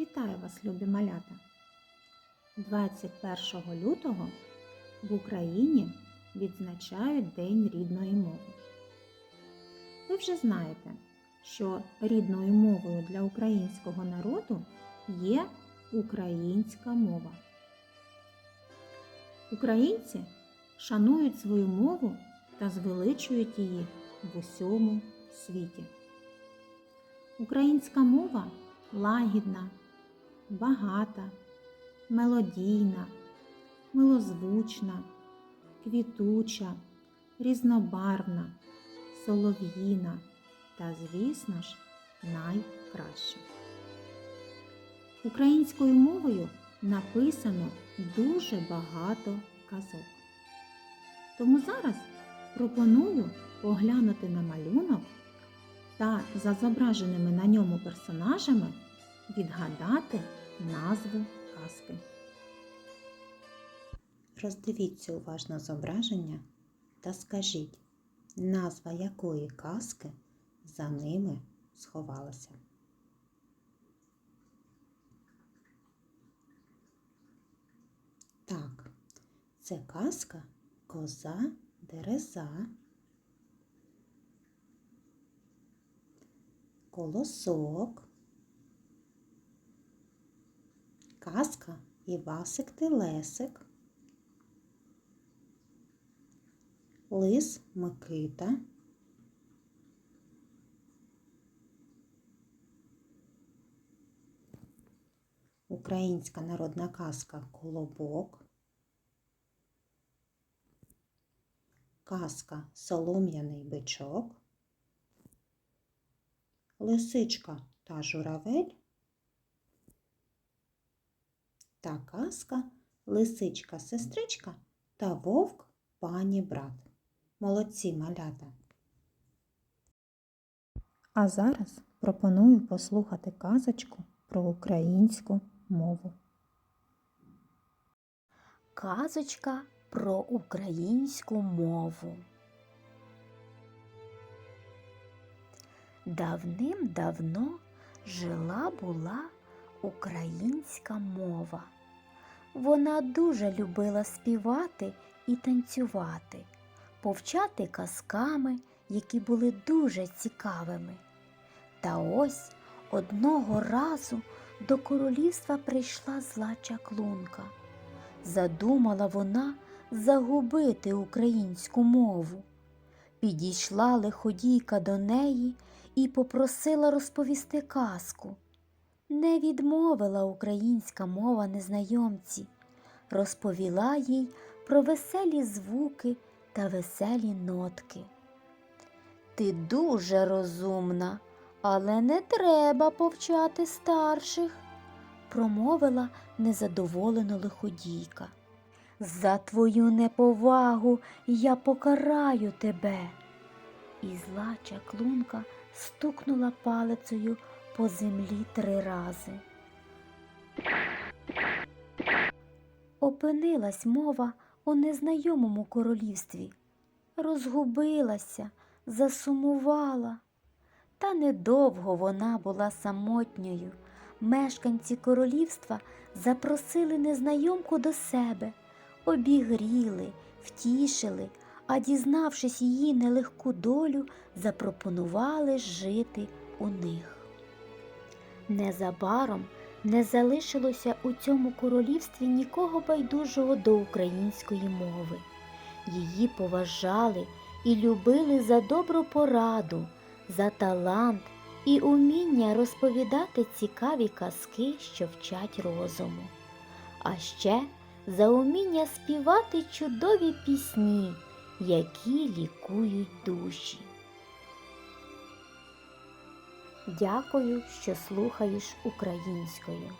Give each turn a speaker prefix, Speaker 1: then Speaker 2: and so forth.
Speaker 1: Вітаю вас, любі малята! 21 лютого в Україні відзначають День рідної мови. Ви вже знаєте, що рідною мовою для українського народу є українська мова. Українці шанують свою мову та звеличують її в усьому світі. Українська мова лагідна, багата, мелодійна, милозвучна, квітуча, різнобарвна, солов'їна та, звісно ж, найкраща. Українською мовою написано дуже багато казок. Тому зараз пропоную поглянути на малюнок та за зображеними на ньому персонажами відгадати назву казки.
Speaker 2: Роздивіться уважно зображення та скажіть, назва якої казки за ними сховалася. Так, це казка Коза Дереза, Колосок, казка Івасик Телесик, Лис Микита, Українська народна казка Колобок, казка Солом'яний бичок, Лисичка та журавель та казка Лисичка сестричка та вовк пані брат. Молодці малята.
Speaker 1: А зараз пропоную послухати казочку про українську мову.
Speaker 3: Казочка про українську мову. Давним-давно жила була українська мова. Вона дуже любила співати і танцювати, повчати казками, які були дуже цікавими. Та ось одного разу до королівства прийшла зла чаклунка. Задумала вона загубити українську мову. Підійшла лиходійка до неї і попросила розповісти казку. Не відмовила українська мова незнайомці, розповіла їй про веселі звуки та веселі нотки. Ти дуже розумна, але не треба повчати старших, промовила незадоволено лиходійка. За твою неповагу я покараю тебе. І зла чаклунка стукнула палицею по землі три рази. Опинилась мова у незнайомому королівстві, розгубилася, засумувала. Та недовго вона була самотньою. Мешканці королівства запросили незнайомку до себе, обігріли, втішили, а дізнавшись її нелегку долю, запропонували жити у них. Незабаром не залишилося у цьому королівстві нікого байдужого до української мови. Її поважали і любили за добру пораду, за талант і уміння розповідати цікаві казки, що вчать розуму. А ще за уміння співати чудові пісні, які лікують душі. Дякую, що слухаєш українською.